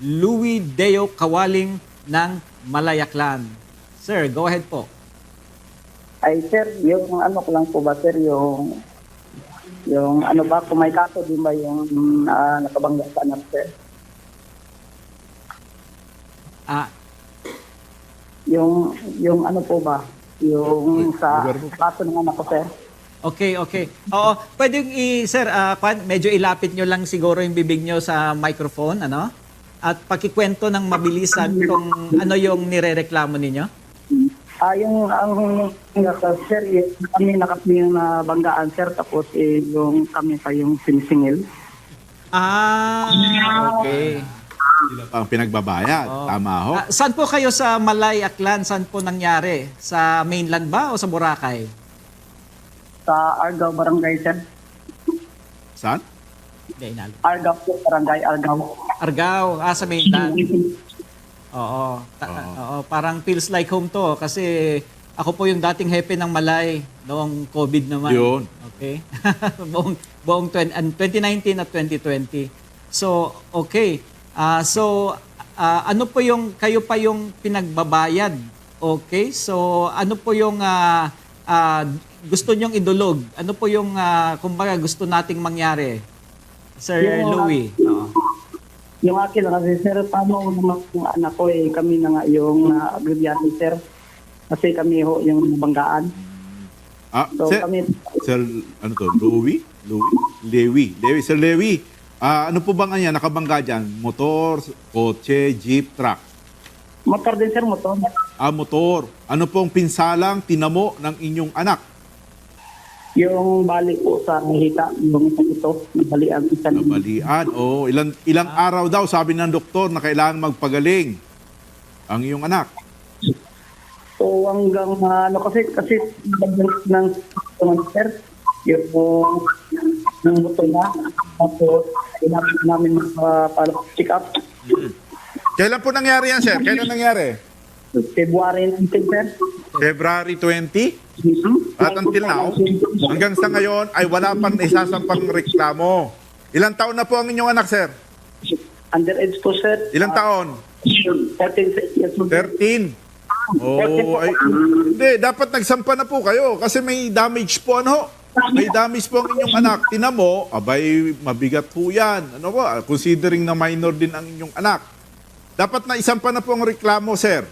Louis Deo Kawaling ng Malayaklan. Sir, go ahead po. Ay, sir, yung ano ko lang po ba, sir, yung yung ano ba, kung may kaso din ba yung uh, nakabangga sa anak, sir? Ah, Yung, yung ano po ba, yung sa kaso ng anak ko, sir? okay, okay. Oo, pwedeng i sir, ah, kwan, medyo ilapit nyo lang siguro yung bibig nyo sa microphone, ano? At pakikwento ng mabilisan kung ano yung nirereklamo ninyo. Ah, yung ang ang- sir, yung kami na kami yung nabanggaan, sir, tapos eh, yung kami pa yung sinisingil. Ah, okay. Sila pa ang pinagbabayad. Tama ho. Ah, saan po kayo sa Malay Aklan? Saan po nangyari? Sa mainland ba o sa Boracay? Sa Argao Barangay, sir. Saan? Hindi, inalo. Argao po, Barangay Argao. Argao, ah, sa mainland. Oo. Ta- Oo. oo, parang feels like home to kasi ako po yung dating hepe ng Malay noong COVID naman. Yun. Okay. buong buong 20, and 2019 at 2020. So, okay. Ah, so ah, ano po yung kayo pa yung pinagbabayad? Okay? So, ano po yung ah, ah, gusto nyong idulog? Ano po yung ah, kumbaga gusto nating mangyari? Sir Yung- Louie. Oo. Yung akin lang kasi, sir, paano naman yung anak ko eh, kami na nga yung uh, sir. Kasi kami ho yung banggaan. Ah, So sir, kami, sir, ano to? Louie? Louie? Lewi. Lewi. Sir Lewi, ah, ano po ba nga yan? Nakabangga dyan? Motor, kotse, jeep, truck? motor din sir, motor. Ah, motor. Ano pong pinsalang tinamo ng inyong anak? Yung bali po sa hita, yung ito, bali ang isa Nabalian. Oh, ilang ilang araw daw sabi ng doktor na kailangan magpagaling ang iyong anak. So hanggang uh, ano kasi, kasi ng sir, yung ng motor na, tapos kailangan namin magpa-check up. Kailan po nangyari yan, sir? Kailan nangyari? February 19, sir. February 20? Mhm. At until now, hanggang sa ngayon ay wala pang isasampang reklamo. Ilang taon na po ang inyong anak, sir? Underage po, sir. Ilang taon? 13 years old. 13. Oh, ay, hindi, dapat nagsampa na po kayo kasi may damage po, ano? May damage po ang inyong anak. Tinan mo, abay, mabigat po yan. Ano ba? Considering na minor din ang inyong anak. Dapat na isampa na po ang reklamo, sir.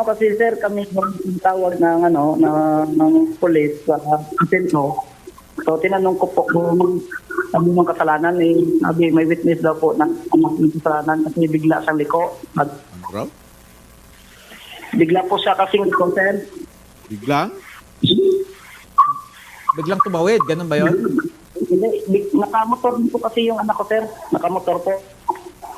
No, kasi sir, kami yung tawag ng ano, na, ng police sa Sentro. So, tinanong ko po kung sabi ng kasalanan, eh, sabi, may witness daw po ng anak ng kasalanan kasi bigla siyang liko. At Ano raw? bigla po siya kasing liko, sir. Biglang? Biglang tumawid, ganun ba yun? Hindi, nakamotor din po kasi yung anak ko, sir. Nakamotor po.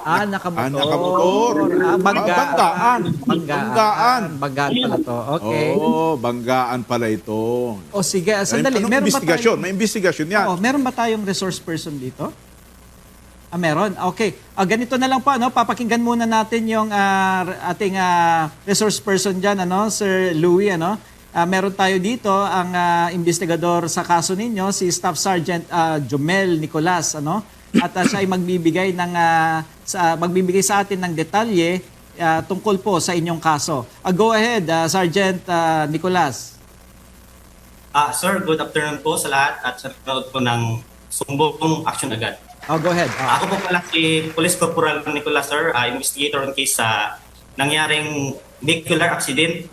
Ah, nakamotor. Ah, nakamotor. Ah, bangga. Ah, banggaan. Banggaan. Banggaan. Banggaan pala to. Okay. Oh, banggaan pala ito. O sige, ah, sandali. Anong meron ba investigasyon? tayong- May investigasyon yan. Oo, meron ba tayong resource person dito? Ah, meron. Okay. Ah, ganito na lang po, ano? Papakinggan muna natin yung ah, ating ah, resource person dyan, ano? Sir Louie, ano? Ah, meron tayo dito ang ah, investigador sa kaso ninyo, si Staff Sergeant ah, Jomel Nicolas, ano? At ah, siya ay magbibigay ng ah, sa magbibigay sa atin ng detalye ah, tungkol po sa inyong kaso. Ah, go ahead, ah, Sergeant ah, Nicolas. Ah, sir, good afternoon po sa lahat at sa po ng sumbong action agad. Oh, go ahead. Ah. Ako po pala si Police Corporal Nicolas, sir, ah, investigator on case sa nangyaring vehicular accident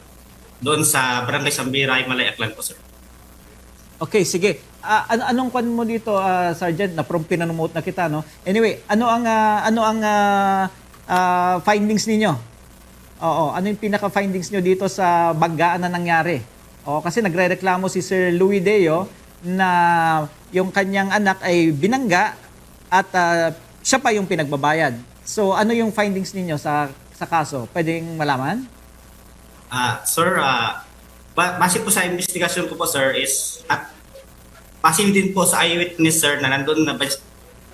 doon sa Barangay Sambiray, Malayaklan po, sir. Okay, sige. Ah, ano anong kwan mo dito, ah, Sergeant? Na from pinanomote na kita, no? Anyway, ano ang ah, ano ang ah, ah, findings ninyo? Oo, ano yung pinaka findings nyo dito sa baggaan na nangyari? Oo, kasi nagrereklamo si Sir Louis Deo na yung kanyang anak ay binangga at ah, siya pa yung pinagbabayad. So, ano yung findings ninyo sa sa kaso? Pwedeng malaman? Ah, sir, ah, ba- base po sa investigasyon ko po, sir, is at base din po sa eyewitness, sir, na nandun na by-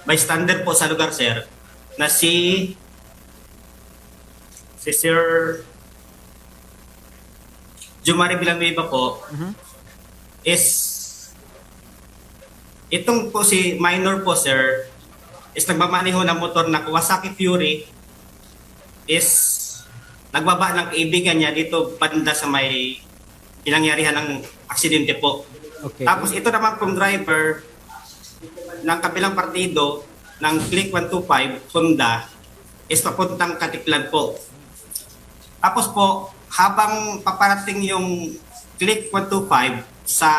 bystander po sa lugar, sir, na si si Sir Jumari Villanueva po is itong po si minor po, sir, is nagmamaneho ng motor na Kawasaki Fury is nagbaba ng kaibigan niya dito banda sa may pinangyarihan ng aksidente po. Okay. Tapos ito naman pong driver ng kabilang partido ng Click 125 Honda is papuntang Katiklan po. Tapos po, habang paparating yung Click 125 sa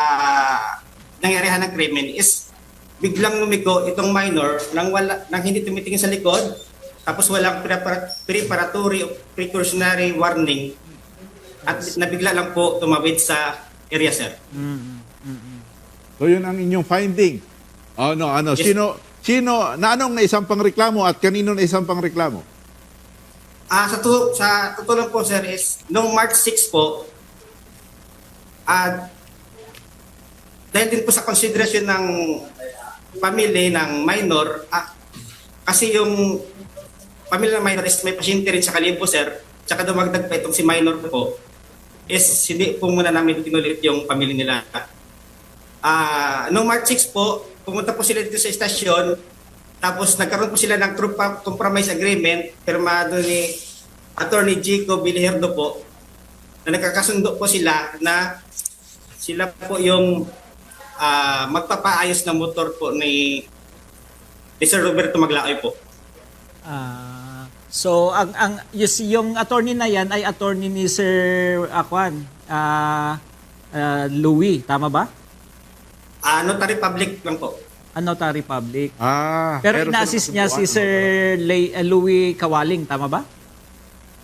nangyarihan ng krimen is biglang lumiko itong minor nang wala nang hindi tumitingin sa likod tapos walang prepara- preparatory o precautionary warning at nabigla lang po tumawid sa area sir. So yun ang inyong finding. Ano, ano, Yes. sino, sino, na anong naisampang reklamo at kanino naisampang reklamo? Ah, sa to, sa totoo lang po sir is noong March 6 po at dahil din po sa konsiderasyon ng pamilya ng minor ah, kasi yung pamilya ng minor is may pasyente rin sa Kalimpo sir tsaka dumagdag pa itong si minor po is hindi po muna namin tinulit yung pamilya nila Ah, noong March 6 po, pumunta po sila dito sa estasyon. Tapos nagkaroon po sila ng true pa- compromise agreement pirmado ni Attorney Jico Biliherdo po na nagkakasundo po sila na sila po yung ah, magpapaayos ng motor po ni, ni Sir Roberto Maglaoy po. Ah, so ang ang yung, yung attorney na yan ay attorney ni Sir Akwan. Ah, ah, Louis, tama ba? Ah, notary public lang po. A notary public. Ah, Pero ina-assist niya si. Sir Lay- ah, Louis Kawaling, tama ba?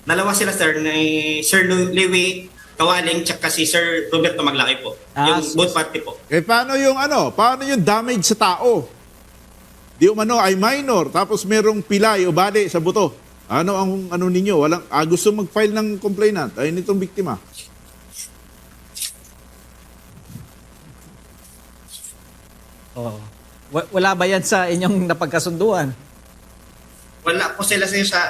Dalawa sila sir, ni Sir Lu- Lewi Kawaling tsaka si Sir Roberto Maglaoy po. Ah, yung so- both party po. Eh paano yung ano? Paano yung damage sa tao? Di umano ay minor tapos merong pilay o bali sa buto. Ano ang ano ninyo? Walang ah, gusto mag-file ng complainant ay nitong biktima. Oo. Wa- Wala ba yan sa inyong napagkasunduan? Wala po sila sa sa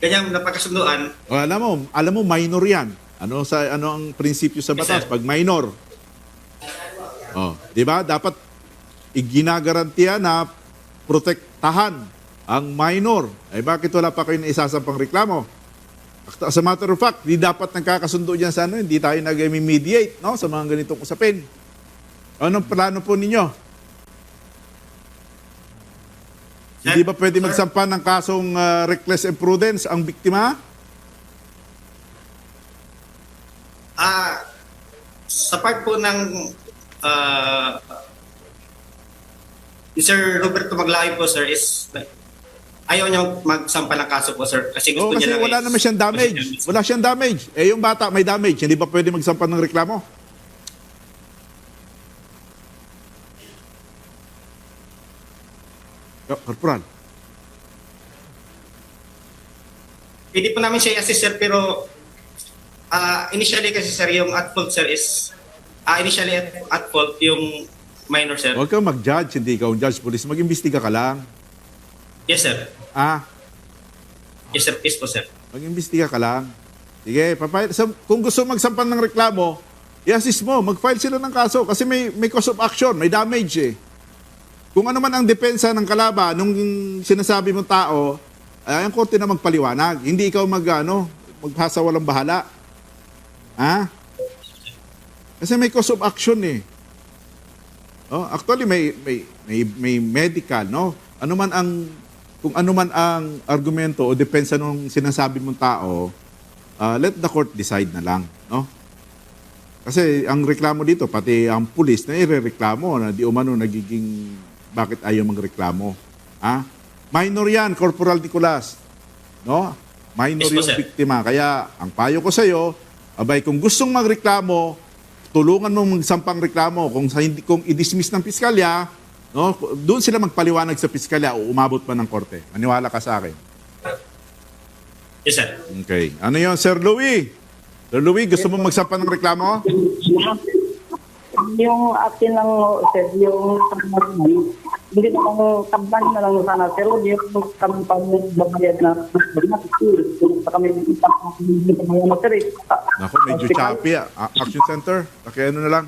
ganyang napagkasunduan. O, alam mo, alam mo minor 'yan. Ano sa ano ang prinsipyo sa Yes, batas sir. pag minor? Oh, 'di ba? Dapat iginagarantiya na protektahan ang minor. Eh bakit wala pa kayo na isasampang reklamo? As a matter of fact, di dapat nagkakasundo diyan sa ano, hindi tayo nag-mediate, no, sa mga ganitong usapin. Anong plano po ninyo? Hindi ba pwede Sir? magsampa ng kasong ah, reckless imprudence ang biktima? Ah, sa part po ng ni Sir Roberto Maglaoy po sir is ayaw niya magsampa ng kaso po sir kasi gusto Oo, kasi niya lang wala is- naman siyang damage. Wala siyang damage. Eh, yung bata may damage. Hindi ba pwede magsampan ng reklamo? Oh, Corporal. Pwede po namin siya i-assist sir pero ah, initially kasi sir yung at fault sir is ah, initially at, at fault yung minor sir. Huwag kang mag-judge. Hindi ikaw ang judge police. Mag-imbestiga ka lang. Yes sir. Ah, Yes sir, please po sir. mag-imbestiga ka lang. Sige, papay- sa- kung gusto magsampan ng reklamo, i-assist mo. Mag-file sila ng kaso. Kasi may, may cause of action. May damage eh. Kung ano man ang depensa ng kalaban, nung sinasabi mong tao, ay ang korte na magpaliwanag. Hindi ikaw mag, ano, maghasa walang bahala. Ha? Kasi may cause of action eh. Oh, actually may may may, may medical, no? Ano man ang kung ano man ang argumento o depensa ng sinasabi mong tao, ah, let the court decide na lang, no? Kasi ang reklamo dito, pati ang pulis na irereklamo na di umano nagiging bakit ayaw magreklamo. Ha? Minor yan, Corporal Nicolas. No? Minor Yes yung sir. biktima. Kaya ang payo ko sa iyo, abay kung gustong magreklamo, tulungan mo magsampang reklamo kung sa hindi kung i-dismiss ng piskalya, no? Doon sila magpaliwanag sa piskalya o umabot pa ng korte. Maniwala ka sa akin. Yes sir. Okay. Ano 'yon, Sir Louis? Sir Louis, gusto mo magsampa ng reklamo? Yung akin lang, sir, yung hindi naman tamban na lang sana, pero yung kami pa babayad na kung kami na sir. eh. Nako, medyo choppy. ah. Ah, Action Center, pakiano na lang.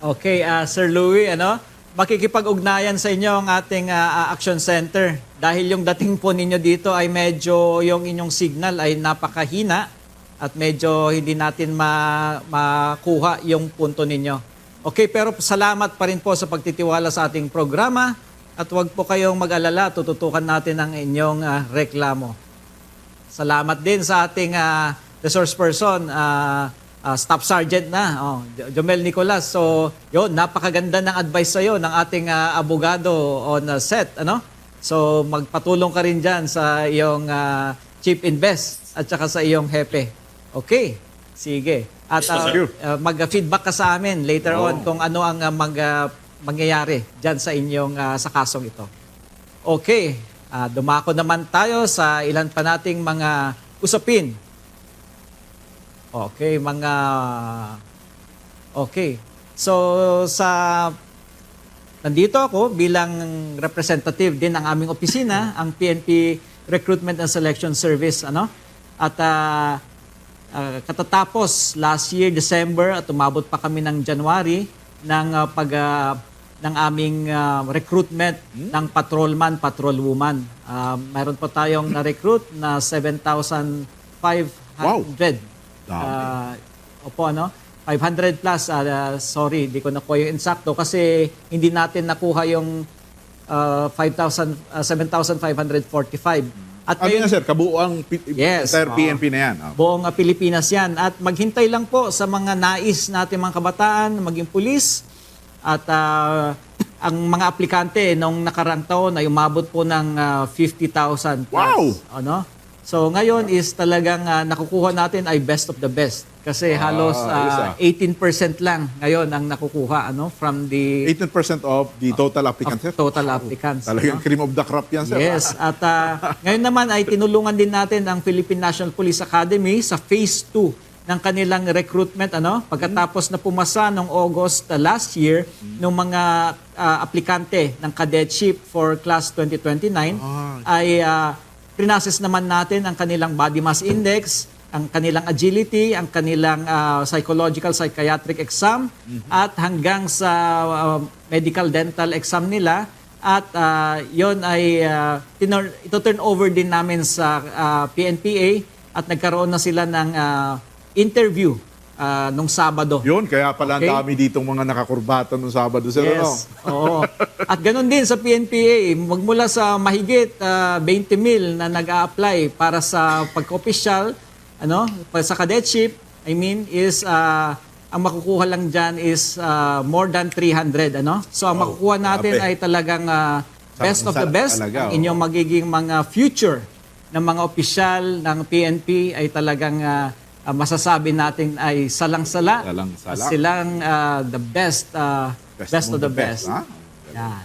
Okay, ah, Sir Louis, ano? Makikipag-ugnayan sa inyo ang ating ah, action center. Dahil yung dating po ninyo dito ay medyo yung inyong signal ay napakahina at medyo hindi natin ma- makuha yung punto ninyo. Okay, pero salamat pa rin po sa pagtitiwala sa ating programa at huwag po kayong mag-alala, tututukan natin ang inyong ah, reklamo. Salamat din sa ating ah, resource person, ah, ah, Staff Sergeant na, oh, Jo- Jomel Nicolas. So, yun, napakaganda ng advice sa'yo ng ating ah, abogado on ah, set. Ano? So, magpatulong ka rin dyan sa iyong ah, chief invest at saka sa iyong hepe. Okay, sige. At sir. ah, mag-feedback ka sa amin later Oo. on kung ano ang ah, mag, ah, mangyayari dyan sa inyong ah, sa kasong ito. Okay, ah, dumako naman tayo sa ilan pa nating mga usapin. Okay, mga... Okay. So, sa... Nandito ako bilang representative din ng aming opisina, ang PNP Recruitment and Selection Service. Ano? At ah, ah, katatapos last year, December, at umabot pa kami ng January ng ah, pag... ah, ng aming ah, recruitment ng patrolman, patrolwoman. Ah, mayroon po tayong na-recruit na 7,500. Wow. Ah, opo, ano? 500 plus. ah, sorry, di ko na po yung insakto kasi hindi natin nakuha yung ah, 5,000, ah, 7,545. At Ano ngayon, yan, sir? Kabuuang P- Yes, entire oo. PNP na yan. Ah. buong ah, Pilipinas yan. At maghintay lang po sa mga nais natin mga kabataan, maging pulis. At ah, ang mga aplikante nung nakarang taon ay umabot po ng ah, 50,000 plus. Wow! Ano? So ngayon is talagang ah, nakukuha natin ay best of the best. Kasi halos ayos ah, ah. 18% lang ngayon ang nakukuha ano from the 18% of the total applicants, sir. total applicants. Talagang no? cream of the crop yan, sir. Yes, at ah, ngayon naman ay tinulungan din natin ang Philippine National Police Academy sa phase 2 ng kanilang recruitment ano pagkatapos na pumasa noong August uh, last year ng mga ah, aplikante ng cadetship for class 2029 ay uh, prinases naman natin ang kanilang body mass index ang kanilang agility, ang kanilang ah, psychological psychiatric exam at hanggang sa ah, medical dental exam nila. At ah, yon ay uh, ito turn over din namin sa ah, PNPA at nagkaroon na sila ng ah, interview ah, nung Sabado. Yun, kaya pala ang Okay. dami ditong mga nakakurbata nung Sabado, sir. Ano? Yes. Oo. At ganun din sa PNPA, magmula sa mahigit ah, 20 mil na nag-a-apply para sa pagka-official, ano, para sa cadetship, I mean, is ah, ang makukuha lang dyan is ah, more than 300, ano? So ang Wow, makukuha natin grabe. ay talagang ah, best of the Sa- best. talaga, ang inyong magiging mga future ng mga opisyal ng PNP ay talagang ah, ah, masasabi natin ay salang-sala. Salang-sala. At silang ah, the best, ah, best, of the best. ha? Yan.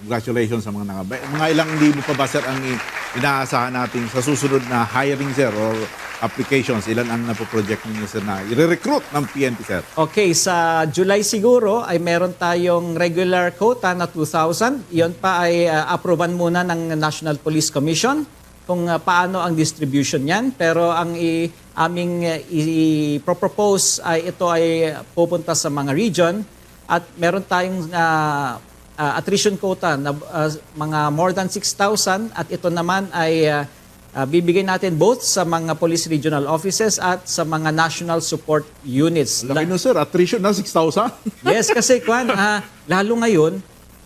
Congratulations sa mga nakabay. Mga ilang libo pa ba, sir, ang inaasahan natin sa susunod na hiring, sir, or applications? Ilan ang napoproject ninyo, sir, na i-recruit ng PNP, sir? Okay, sa July siguro ay meron tayong regular quota na 2,000. Iyon pa ay uh, aproban muna ng National Police Commission kung uh, paano ang distribution niyan. Pero ang i- aming uh, i-propose ay ito ay pupunta sa mga region at meron tayong uh, uh, attrition quota na uh, mga more than 6,000 at ito naman ay uh, uh, bibigay natin both sa mga police regional offices at sa mga national support units. Laki nun, sir. Attrition na 6,000. Yes, kasi kwan, ah, lalo ngayon,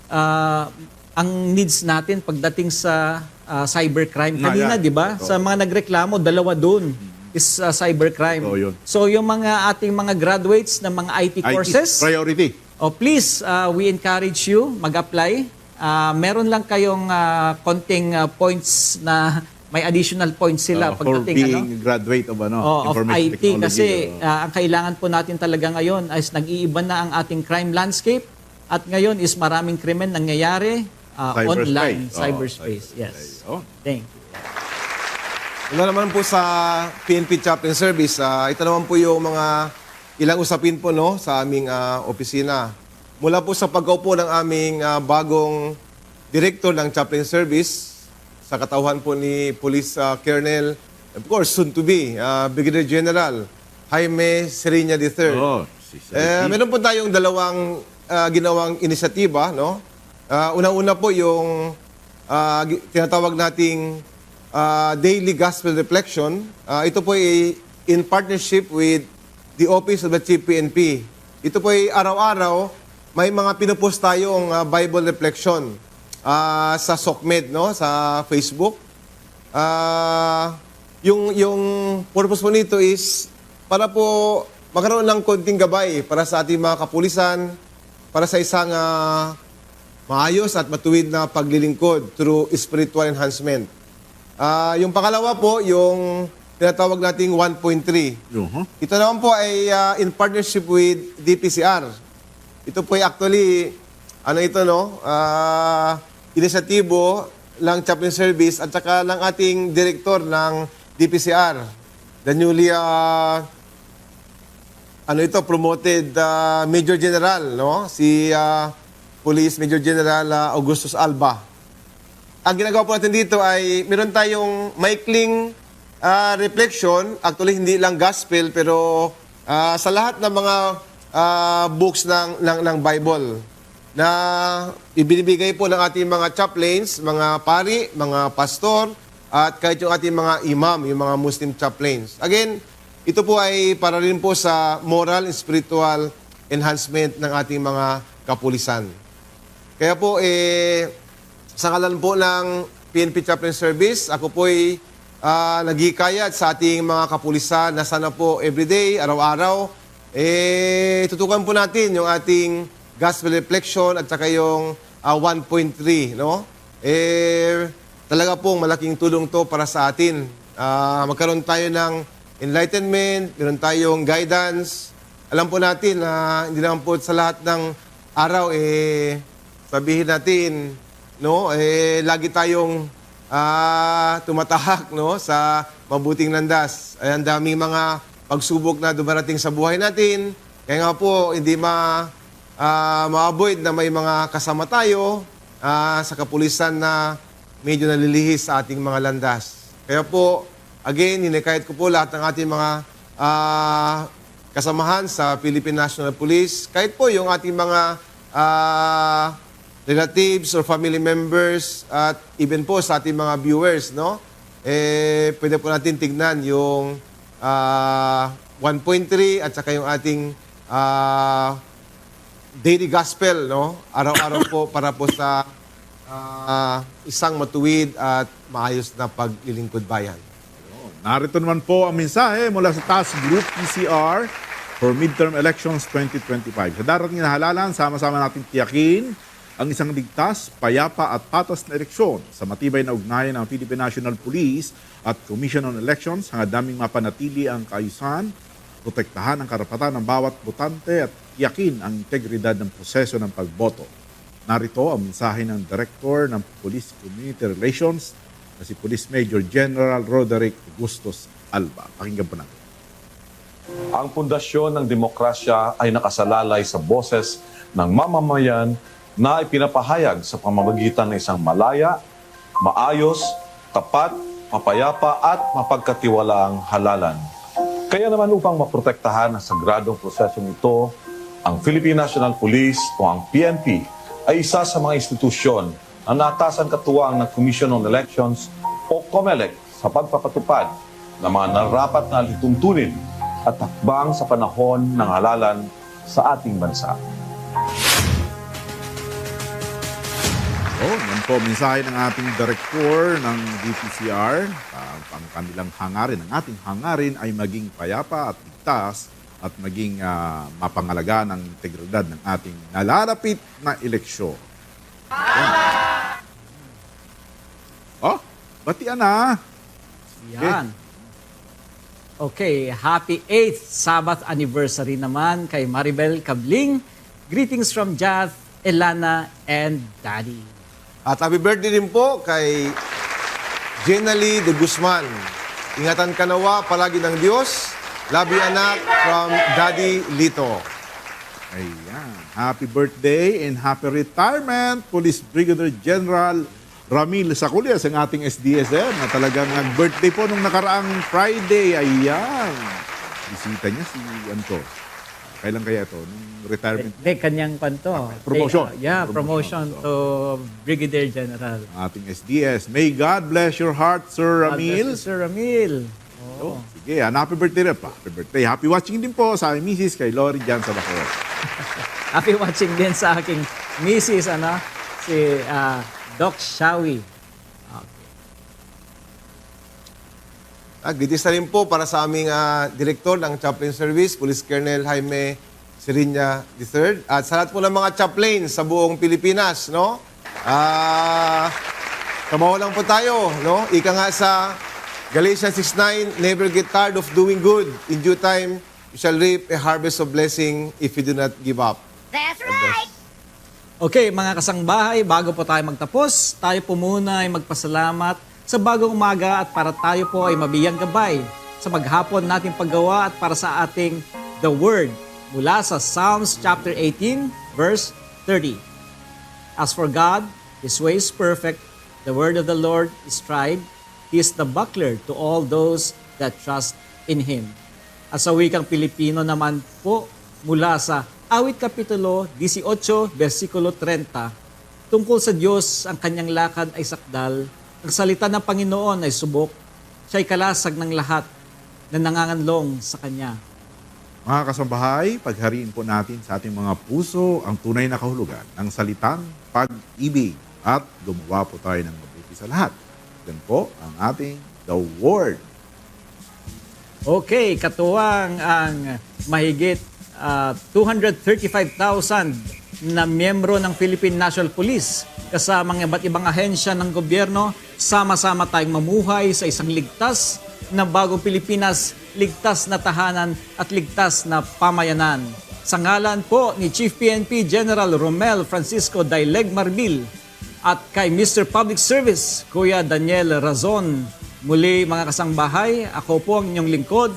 ah, ang needs natin pagdating sa ah, cybercrime. Na, Kanina, di ba? Sa mga nagreklamo, dalawa doon is ah, cybercrime. Oo, yun. So yung mga ating mga graduates ng mga IT IT, courses, priority. oh, please, ah, we encourage you mag-apply. Ah, meron lang kayong ah, konting ah, points na may additional points sila Uh, for pagdating being ano? graduate of, ano, Oh, of IT technology. kasi oh. ah, ang kailangan po natin talaga ngayon is nag-iiba na ang ating crime landscape at ngayon is maraming krimen nangyayari ah, Cyberspace. online, Oh, cyberspace. cyberspace. Yes. Oh. Thank you. Una naman po sa PNP Chaplain Service, ah, ito naman po yung mga ilang usapin po no, sa aming ah, opisina. Mula po sa pagkaupo ng aming ah, bagong director ng Chaplain Service, sa katauhan po ni Police ah, Colonel, of course, soon to be, ah, Brigadier General Jaime Seriña III. Oh, si Eh, meron po tayong dalawang ah, ginawang inisyatiba, no? Ah, unang-una po yung gi- tinatawag nating ah, Daily Gospel Reflection. Ah, ito po ay in partnership with the Office of the Chief PNP. Ito po ay araw-araw may mga pinupost tayong ah, Bible reflection ah, sa SOCMED, no? Sa Facebook. Ah, yung yung purpose po nito is para po magkaroon ng konting gabay para sa ating mga kapulisan, para sa isang ah, maayos at matuwid na paglilingkod through spiritual enhancement. Ah, yung pangalawa po, yung tinatawag nating 1.3. Yung, huh? Ito naman po ay ah, in partnership with DPCR. Ito po ay actually, ano ito no, ah, inisyatibo ng chaplain service at saka ng ating director ng DPCR. The newly, ah, ano ito, promoted ah, Major General, no? Si ah, Police Major General ah, Augustus Alba ang ginagawa po natin dito ay meron tayong maikling ah, reflection, actually hindi lang gospel pero ah, sa lahat ng mga ah, books ng, ng, ng Bible na ibinibigay po ng ating mga chaplains, mga pari, mga pastor, at kahit yung ating mga imam, yung mga Muslim chaplains. Again, ito po ay para rin po sa moral and spiritual enhancement ng ating mga kapulisan. Kaya po, eh, sa ngalan po ng PNP Chaplain Service, ako po ay ah, nagikayat sa ating mga kapulisan na sana po everyday, araw-araw, eh, tutukan po natin yung ating gospel reflection at saka yung ah, 1.3, no? Eh, talaga pong malaking tulong to para sa atin. Ah, magkaroon tayo ng enlightenment, meron tayong guidance. Alam po natin na hindi naman po sa lahat ng araw, eh, sabihin natin, no, eh, lagi tayong ah, tumatahak no, sa mabuting landas. Ay, ang daming mga pagsubok na dumarating sa buhay natin. Kaya nga po, hindi ma, ah, ma-avoid na may mga kasama tayo ah, sa kapulisan na medyo nalilihis sa ating mga landas. Kaya po, again, hinikayat ko po lahat ng ating mga ah, kasamahan sa Philippine National Police, kahit po yung ating mga ah, relatives or family members at even po sa ating mga viewers, no? Eh, pwede po natin tignan yung ah, 1.3 at saka yung ating ah, daily gospel, no? Araw-araw po para po sa ah, isang matuwid at maayos na paglilingkod bayan. Narito naman po ang mensahe mula sa Task Group PCR for midterm elections 2025. Sa darating na halalan, sama-sama natin tiyakin ang isang ligtas, payapa at patas na eleksyon sa matibay na ugnayan ng Philippine National Police at Commission on Elections hanggang daming mapanatili ang kaayusan, protektahan ang karapatan ng bawat botante at tiyakin ang integridad ng proseso ng pagboto. Narito ang mensahe ng Director ng Police Community Relations na si Police Major General Roderick Augustus Alba. Pakinggan po natin. Ang pundasyon ng demokrasya ay nakasalalay sa boses ng mamamayan na ipinapahayag sa pamamagitan ng isang malaya, maayos, tapat, mapayapa at mapagkatiwalaang halalan. Kaya naman upang maprotektahan ang sagradong prosesong ito, ang Philippine National Police o ang PNP ay isa sa mga institusyon na naatasan katuwang ng Commission on Elections o COMELEC sa pagpapatupad ng mga narapat na lituntunin at takbang sa panahon ng halalan sa ating bansa. Oh, yan po mensahe ng ating Director ng DPCR. Uh, ang kanilang hangarin, ang ating hangarin ay maging payapa at ligtas at maging ah, mapangalaga ng integridad ng ating nalalapit na eleksyon. Oh, batian na. Yan. Okay, happy 8th Sabbath anniversary naman kay Maribel Cabling. Greetings from Jath, Elana, and Daddy. At happy birthday din po kay Jenally de Guzman. Ingatan ka nawa palagi ng Diyos. You anak from Daddy Lito. Ayan. Happy birthday and happy retirement, Police Brigadier General Ramil Saculias, ang ating SDSM na talagang nag-birthday po nung nakaraang Friday. Ayan. Bisita niya si Anto. Kailan kaya ito? Nung retirement Hindi, kanyang panto. promotion. They, uh, yeah, Promotion. promotion to Brigadier General. ng ating SDS. May God bless your heart, Sir God Ramil. bless you, Sir Ramil. Oh, sige, yan. Happy birthday rin pa. Happy birthday. Happy watching din po sa aking misis kay Lori dyan sa Bacoor. Happy watching din sa aking misis, ano, si ah, Doc Shawi. Ah, greetings na rin po para sa aming ah, direktor ng Chaplain Service, Police Colonel Jaime Sirinya III. At sa lahat po ng mga chaplain sa buong Pilipinas, no? Ah, kamawa lang po tayo, no? Ika nga sa Galatians 6.9, never get tired of doing good. In due time, you shall reap a harvest of blessing if you do not give up. That's right. Okay, mga kasangbahay, bago po tayo magtapos, tayo po muna ay magpasalamat sa bagong umaga at para tayo po ay mabiyang gabay sa maghapon nating paggawa at para sa ating The Word mula sa Psalms chapter 18, verse 30. As for God, His way is perfect, the word of the Lord is tried, He is the buckler to all those that trust in Him. At sa wikang Pilipino naman po, mula sa Awit Kapitulo 18, versikulo 30, tungkol sa Diyos ang kanyang lakad ay sakdal, ang salita ng Panginoon ay subok, siya'y kalasag ng lahat na nanganganlong sa Kanya. Mga kasambahay, paghariin po natin sa ating mga puso ang tunay na kahulugan ng salitang pag-ibig at gumawa po tayo ng mabuti sa lahat. Yan po ang ating The Word. Okay, katuwang ang mahigit ah, 235,000 na miyembro ng Philippine National Police kasama ng iba't ibang ahensya ng gobyerno, sama-sama tayong mamuhay sa isang ligtas na bagong Pilipinas, ligtas na tahanan at ligtas na pamayanan. Sa ngalan po ni Chief PNP General Romel Francisco Daileg Marbil at kay Mr. Public Service, Kuya Daniel Razon. Muli mga kasangbahay, ako po ang inyong lingkod,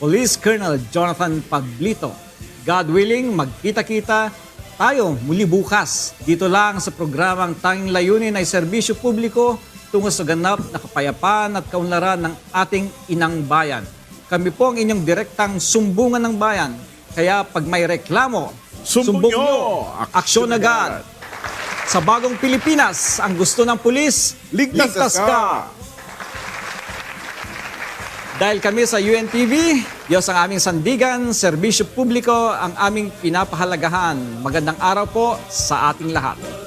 Police Colonel Jonathan Pablito. God willing, magkita-kita tayo muli bukas dito lang sa programang Tanging Layunin ay Serbisyo Publiko tungo sa ganap na kapayapaan at kaunlaran ng ating inang bayan. Kami po ang inyong direktang sumbungan ng bayan. Kaya pag may reklamo, Sumbong nyo! aksyon agad. Sa bagong Pilipinas, ang gusto ng pulis, Ligtas ka! Dahil kami sa UNTV, Diyos ang aming sandigan, serbisyo publiko ang aming pinapahalagahan. Magandang araw po sa ating lahat.